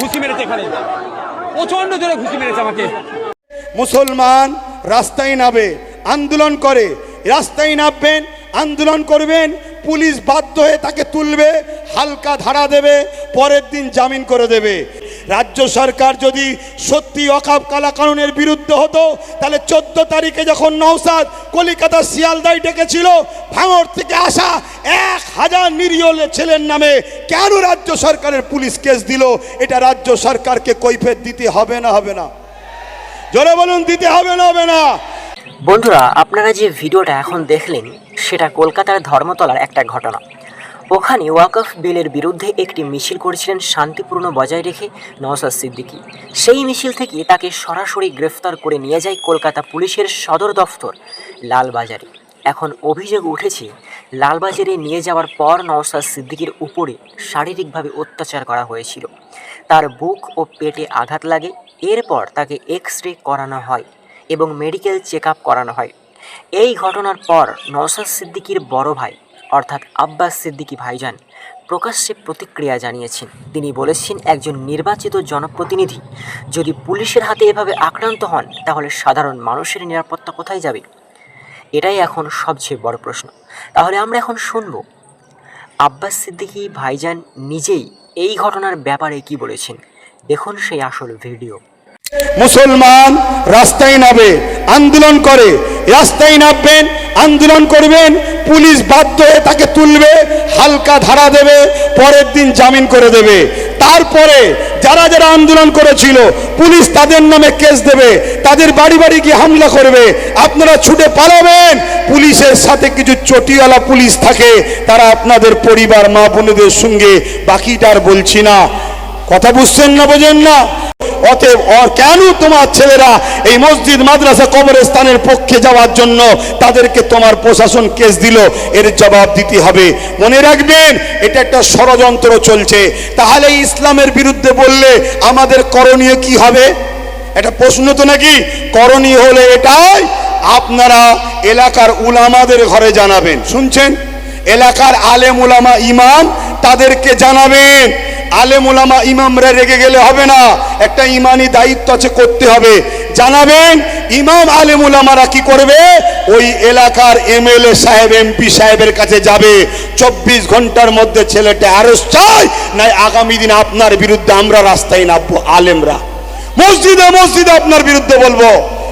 ঘুষি মেরেছে এখানে। প্রচণ্ড জোরে ঘুষি মেরেছে আমাকে। মুসলমান রাস্তায় নামে, আন্দোলন করে। রাস্তায় নামবেন, আন্দোলন করবেন, পুলিশ বাধ্য হয়ে তাকে তুলবে, হালকা ধারা দেবে, পরের দিন জামিন করে দেবে। রাজ্য সরকার যদি সত্যি অকাপ কালা কানুনের বিরুদ্ধে হতো, তাহলে চোদ্দ তারিখে যখন নৌসাদ কলিকাতা শিয়ালদায় ডেকেছিল ভাঙর থেকে আসা এক হাজার নিরীহ ছেলের নামে কেন রাজ্য সরকারের পুলিশ কেস দিল? এটা রাজ্য সরকারকে কৈফেত দিতে হবে না হবে না। জোরে বলুন, দিতে হবে না হবে না। বন্ধুরা, আপনারা যে ভিডিওটা এখন দেখলেন, সেটা কলকাতার ধর্মতলার একটা ঘটনা। ওখানে ওয়াকফ বিলের বিরুদ্ধে একটি মিছিল করেছিলেন শান্তিপূর্ণ বজায় রেখে নওসাদ সিদ্দিকী। সেই মিছিল থেকে তাকে সরাসরি গ্রেফতার করে নিয়ে যায় কলকাতা পুলিশের সদর দফতর লালবাজারে। এখন অভিযোগ উঠেছে, লালবাজারে নিয়ে যাওয়ার পর নওসাদ সিদ্দিকীর উপরে শারীরিকভাবে অত্যাচার করা হয়েছিল। তার বুক ও পেটে আঘাত লাগে, এরপর তাকে এক্স রে করানো হয় এবং মেডিকেল চেক করানো হয়। এই ঘটনার পর নওসাদ সিদ্দিকির বড় ভাই অর্থাৎ আব্বাস সিদ্দিকী ভাইজান প্রকাশ্যে প্রতিক্রিয়া জানিয়েছেন। তিনি বলেছেন, একজন নির্বাচিত জনপ্রতিনিধি যদি পুলিশের হাতে এভাবে আক্রান্ত হন, তাহলে সাধারণ মানুষের নিরাপত্তা কোথায় যাবে? এটাই এখন সবচেয়ে বড় প্রশ্ন। তাহলে আমরা এখন শুনব, আব্বাস সিদ্দিকী ভাইজান নিজেই এই ঘটনার ব্যাপারে কি বলেছেন? দেখুন সেই আসল ভিডিও। মুসলমান রাস্তায় নামে, আন্দোলন করে। রাস্তায় নামবেন, আন্দোলন করবেন, পুলিশ বাধ্য হয়ে তাকে তুলবে, হালকা ধারা দেবে, পরের দিন জামিন করে দেবে। তারপরে যারা যারা আন্দোলন করেছিল, পুলিশ তাদের নামে কেস দেবে, তাদের বাড়ি বাড়ি গিয়ে হামলা করবে। আপনারা ছুটে পালাবেন, পুলিশের সাথে কিছু চটিওয়ালা পুলিশ থাকে, তারা আপনাদের পরিবার, মা বোনেদের সঙ্গে, বাকিটা আর বলছি না। কথা বুঝছেন না, বোঝেন না? অতএব অ- কেন তোমার ছেলেরা এই মসজিদ, মাদ্রাসা, কবরস্থানের পক্ষে যাওয়ার জন্য তাদেরকে তোমার প্রশাসন কেস দিল? এর জবাব দিতে হবে। মনে রাখবেন, এটা একটা ষড়যন্ত্র চলছে। তাহলে ইসলামের বিরুদ্ধে বললে আমাদের করণীয় কি হবে? এটা প্রশ্ন তো নাকি? করণীয় হলে এটাই আপনারা এলাকার উলামাদের ঘরে জানাবেন। শুনছেন? এলাকার আলেম উলামা, ইমাম তাদেরকে জানাবেন। আলেম উলামা ইমামরা রেগে গেলে হবে না। একটা ইমানি দায়িত্ব আছে, করতে হবে। জানাবেন, ইমাম আলেম উলামারা কি করবে? ওই এলাকার এমএলএ সাহেব, এমপি সাহেবের কাছে যাবে। চব্বিশ ঘণ্টার মধ্যে ছেলেটা আরস চায়, নাই আগামী দিন আপনার বিরুদ্ধে আমরা রাস্তায় নামবো, আলেমরা। মসজিদে মসজিদে আপনার বিরুদ্ধে বলব।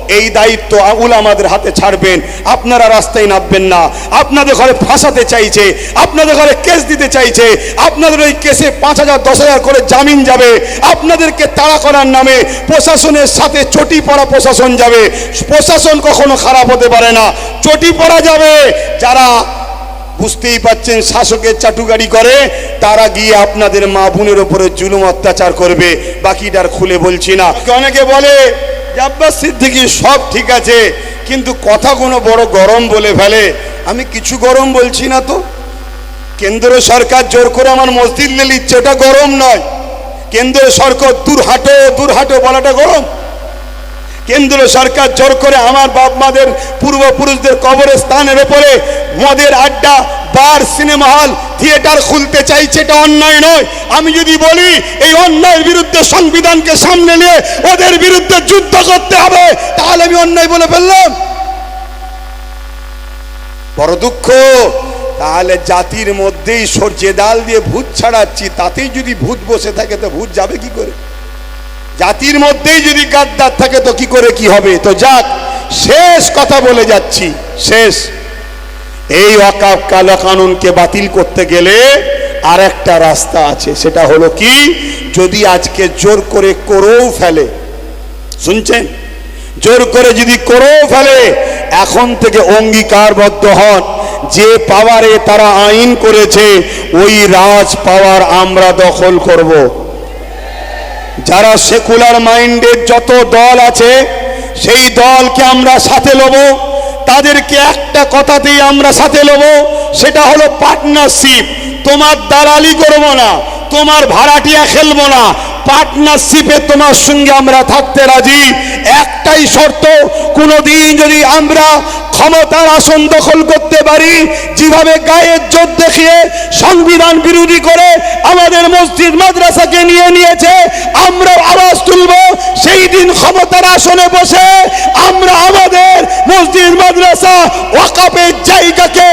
এই দায়িত্ব আগুল আমাদের হাতে ছাড়বেন। আপনারা রাস্তায় নামবেন না। আপনাদের ঘরে ফাঁসাতে চাইছে। আপনাদের ঘরে কেস দিতে চাইছে। আপনাদের ওই কেসে পাঁচ হাজার, দশ হাজার করে জামিন যাবে। আপনাদেরকে তাড়া করার নামে প্রশাসনের সাথে চটি পড়া প্রশাসন যাবে। প্রশাসন কখনো খারাপ হতে পারে না। চটি পড়া যাবে। যারা বুঝতেই পাচ্ছেন শাসকের চাটুগাড়ি করে, তারা গিয়ে আপনাদের মা বোনের ওপরে জুলুম অত্যাচার করবে। বাকিটার খুলে বলছি না। অনেকে বলে আব্বাস সিদ্দিকি, সব ঠিক আছে, কিন্তু কথা কোনো বড় গরম বলে ফেলে। আমি কিছু গরম বলছি না তো। কেন্দ্র সরকার জোর করে আমার মসজিদ নিয়ে নিচ্ছে, এটা গরম নয়। কেন্দ্র সরকার দূর হাটো দূর হাটো বলাটা গরম। কেন্দ্র সরকার জোর করে আমার বাপ মাদের পূর্বপুরুষদের কবরের স্থানের ওপরে মদের আড্ডা বার সিনেমা হল, থিয়েটার খুলতে চাইছে, এটা অন্যায় নয়। আমি যদি বলি, এই অন্যায়ের বিরুদ্ধে সংবিধানকে সামনে নিয়ে ওদের বিরুদ্ধে যুদ্ধ করতে হবে, তাহলে আমি অন্যায় বলে ফেললাম। বড় দুঃখ, তাহলে জাতির মধ্যেই সর্ষে ডাল দিয়ে ভূত ছাড়াচ্ছি, তাতেই যদি ভূত বসে থাকে, তো ভূত যাবে কি করে? জাতির মধ্যেই যদি গাদ্দার থাকে, তো কি করে কি হবে? তো যাক, শেষ কথা বলে যাচ্ছি, শেষ। এই অকাপ কালা কানুনকে বাতিল করতে গেলে আর একটা রাস্তা আছে, সেটা হলো কি? যদি আজকে জোর করে করেও ফেলে, শুনছেন? জোর করে যদি করেও ফেলে, এখন থেকে অঙ্গীকারবদ্ধ হন। যে পাওয়ারে তারা আইন করেছে, ওই রাজ পাওয়ার আমরা দখল করব। যারা সেকুলার মাইন্ডের যত দল আছে, সেই দলকে আমরা সাথে লব। তাদেরকে একটা কথাতেই আমরা সাথে লব সেটা হলো পার্টনারশিপ তোমার দালালি করব না, তোমার ভাড়াটিয়া খেলব না পার্টনারশিপে তোমার সঙ্গে আমরা থাকতে রাজি। একটাই শর্ত, কোনোদিন যদি আমরা ক্ষমতার আসন দখল করতে পারি, যেভাবে গায়ের জোর দেখিয়ে সংবিধান বিরোধী করে আমাদের মসজিদ, মাদ্রাসাকে নিয়ে নিয়েছে আমরা আওয়াজ তুলব, সেই দিন ক্ষমতার আসনে বসে আমরা আমাদের মসজিদ, মাদ্রাসা ওয়াকাপের জায়গাকে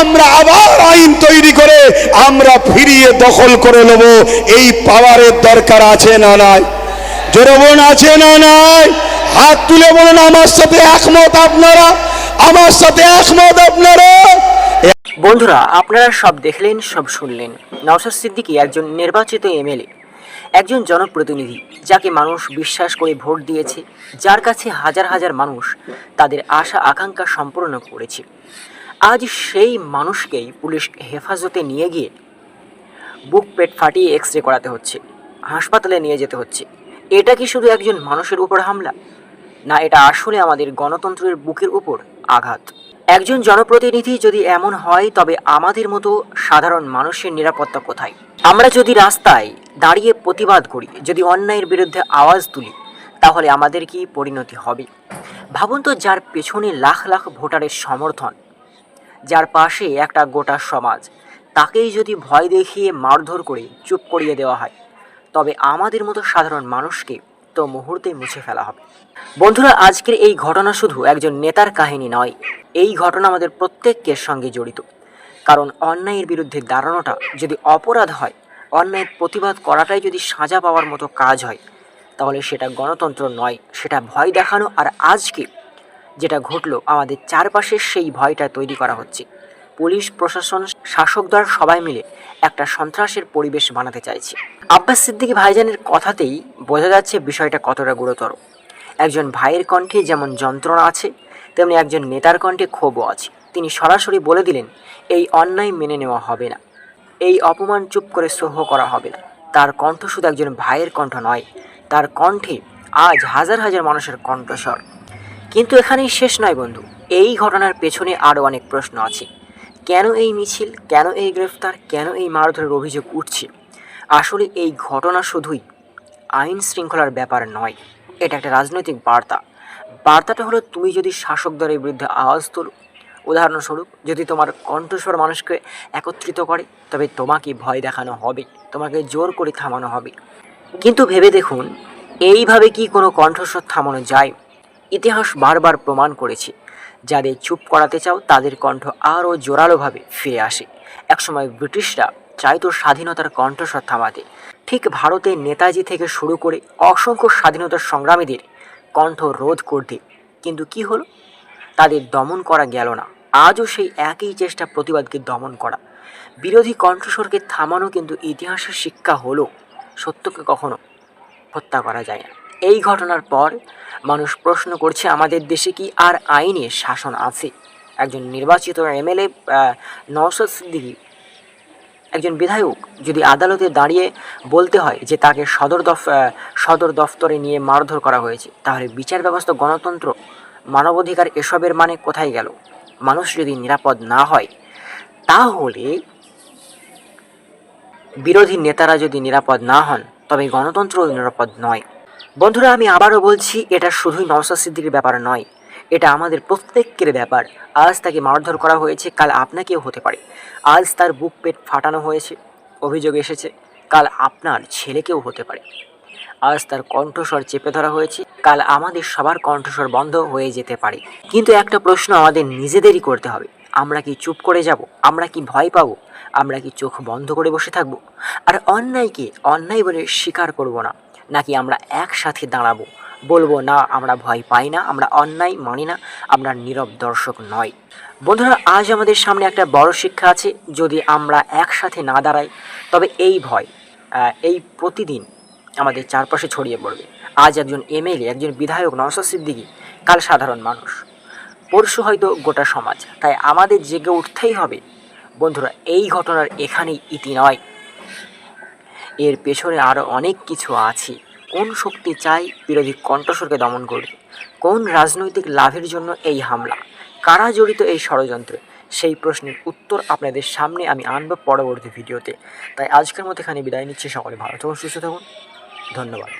আমরা আবার আইন তৈরি করে আমরা ফিরিয়ে দখল করে নেব। এই পাওয়ারের দরকার আছে না নাই? জোরবন আছে না নাই? হাত তুলে বলুন, আমার সাথে একমত আপনারা? আমার সাথে একমত আপনারা? বন্ধুরা, আপনারা সব দেখলেন, সব শুনলেন। নওশাদ সিদ্দিকী একজন নির্বাচিত এমএলএ, একজন জনপ্রতিনিধি, যাকে মানুষ বিশ্বাস করে ভোট দিয়েছে, যার কাছে হাজার হাজার মানুষ তাদের আশা, আকাঙ্ক্ষা সম্পূর্ণ করেছে। আজ সেই মানুষকেই পুলিশ হেফাজতে নিয়ে গিয়ে বুক পেট ফাটিয়ে এক্স রে করাতে হচ্ছে, হাসপাতালে নিয়ে যেতে হচ্ছে। এটা কি শুধু একজন মানুষের উপর হামলা? না, এটা আসলে আমাদের গণতন্ত্রের বুকের উপর আঘাত। একজন জনপ্রতিনিধি যদি এমন হয়, তবে আমাদের মতো সাধারণ মানুষের নিরাপত্তা কোথায়? আমরা যদি রাস্তায় দাঁড়িয়ে প্রতিবাদ করি, যদি অন্যায়ের বিরুদ্ধে আওয়াজ তুলি, তাহলে আমাদের কি পরিণতি হবে? ভাবুন তো যার পেছনে লাখ লাখ ভোটারের সমর্থন, যার পাশে একটা গোটা সমাজ, তাকেই যদি ভয় দেখিয়ে মারধর করে চুপ করিয়ে দেওয়া হয়, তবে আমাদের মতো সাধারণ মানুষকে তো মুহূর্তে মুছে ফেলা হবে। বন্ধুরা, আজকের এই ঘটনা শুধু একজন নেতার কাহিনী নয়, এই ঘটনা আমাদের প্রত্যেকের সঙ্গে জড়িত। কারণ অন্যায়ের বিরুদ্ধে দাঁড়ানোটা যদি অপরাধ হয়, অন্যায়ের প্রতিবাদ করাটাই যদি সাজা পাওয়ার মতো কাজ হয়, তাহলে সেটা গণতন্ত্র নয়, সেটা ভয় দেখানো। আর আজকে যেটা ঘটলো, আমাদের চারপাশে সেই ভয়টা তৈরি করা হচ্ছে। পুলিশ প্রশাসন, শাসক দল সবাই মিলে একটা সন্ত্রাসের পরিবেশ বানাতে চাইছে। আব্বাস সিদ্দিকী ভাইজানের কথাতেই বোঝা যাচ্ছে বিষয়টা কতটা গুরুতর। একজন ভাইয়ের কণ্ঠে যেমন যন্ত্রণা আছে, তেমনি একজন নেতার কণ্ঠে ক্ষোভও আছে। তিনি সরাসরি বলে দিলেন, এই অন্যায় মেনে নেওয়া হবে না। এই অপমান চুপ করে সহ্য করা হবে না। তার কণ্ঠ শুধু একজন ভাইয়ের কণ্ঠ নয়, তার কণ্ঠে আজ হাজার হাজার মানুষের কণ্ঠস্বর। কিন্তু এখানেই শেষ নয় বন্ধু, এই ঘটনার পেছনে আরও অনেক প্রশ্ন আছে। কেন এই মিছিল, কেন এই গ্রেফতার, কেন এই মারধরের অভিযোগ উঠছে? আসলে এই ঘটনা শুধুই আইন শৃঙ্খলার ব্যাপার নয়, এটা একটা রাজনৈতিক বার্তা। বার্তাটা হলো, তুমি যদি শাসক দলের বিরুদ্ধে আওয়াজ তোলো, উদাহরণস্বরূপ, যদি তোমার কণ্ঠস্বর মানুষকে একত্রিত করে, তবে তোমাকে ভয় দেখানো হবে, তোমাকে জোর করে থামানো হবে। কিন্তু ভেবে দেখুন, এইভাবে কি কোনো কণ্ঠস্বর থামানো যায়? ইতিহাস বারবার প্রমাণ করেছে। যাদের চুপ করাতে চাও, তাদের কণ্ঠ আরও জোরালোভাবে ফিরে আসে। একসময় ব্রিটিশরা চাইতো স্বাধীনতার কণ্ঠস্বর থামাতে। ঠিক ভারতের নেতাজি থেকে শুরু করে অসংখ্য স্বাধীনতার সংগ্রামীদের কণ্ঠ রোধ করতে। কিন্তু কি হলো? তাদের দমন করা গেল না। আজও সেই একই চেষ্টা প্রতিবাদকে দমন করা। বিরোধী কণ্ঠস্বরকে থামানো কিন্তু ইতিহাসের শিক্ষা হলো সত্যকে কখনো হত্যা করা যায় না। এই ঘটনার পর মানুষ প্রশ্ন করছে, আমাদের দেশে কি আর আইনের শাসন আছে? একজন নির্বাচিত এমএলএ নওশাদ সিদ্দিকী, একজন বিধায়ক যদি আদালতে দাঁড়িয়ে বলতে হয় যে তাকে সদর দফ সদর দফতরে নিয়ে মারধর করা হয়েছে, তাহলে বিচার ব্যবস্থা, গণতন্ত্র, মানবাধিকার এসবের মানে কোথায় গেল? মানুষ যদি নিরাপদ না হয়, তাহলে বিরোধী নেতারা যদি নিরাপদ না হন, তবে গণতন্ত্র নিরাপদ নয়। বন্ধুরা, আমি আবারও বলছি, এটা শুধুই নওশাদ সিদ্দিকের ব্যাপার নয়। এটা আমাদের প্রত্যেকের ব্যাপার। আজ তাকে মারধর করা হয়েছে, কাল আপনাকেও হতে পারে। আজ তার বুক পেট ফাটানো হয়েছে, অভিযোগ এসেছে, কাল আপনার ছেলেকেও হতে পারে। আজ তার কণ্ঠস্বর চেপে ধরা হয়েছে, কাল আমাদের সবার কণ্ঠস্বর বন্ধ হয়ে যেতে পারে। কিন্তু একটা প্রশ্ন আমাদের নিজেদেরই করতে হবে। আমরা কি চুপ করে যাব? আমরা কি ভয় পাবো? আমরা কি চোখ বন্ধ করে বসে থাকব? আর অন্যায়কে অন্যায় বলে স্বীকার করব না। নাকি আমরা একসাথে দাঁড়াবো? বলব, না, আমরা ভয় পাই না, আমরা অন্যায় মানি না, আমরা নীরব দর্শক নয় বন্ধুরা, আজ আমাদের সামনে একটা বড় শিক্ষা আছে, যদি আমরা একসাথে না দাঁড়াই, তবে এই ভয় এই প্রতিদিন আমাদের চারপাশে ছড়িয়ে পড়বে। আজ একজন এমএলএ, একজন বিধায়ক নওশাদ সিদ্দিকী, কাল সাধারণ মানুষ। পরশু হয়তো গোটা সমাজ, তাই আমাদের জেগে উঠতেই হবে। বন্ধুরা, এই ঘটনার এখানেই ইতি নয়। এর পেছনে আরও অনেক কিছু আছে। কোন শক্তি চাই বিরোধী কণ্ঠস্বরকে দমন করবে কোন রাজনৈতিক লাভের জন্য এই হামলা? কারা জড়িত এই ষড়যন্ত্রে? সেই প্রশ্নের উত্তর আপনাদের সামনে আমি আনব পরবর্তী ভিডিওতে। তাই আজকের মতো এখানে বিদায় নিচ্ছি, সকলে ভালো থাকুন, সুস্থ থাকুন। ধন্যবাদ।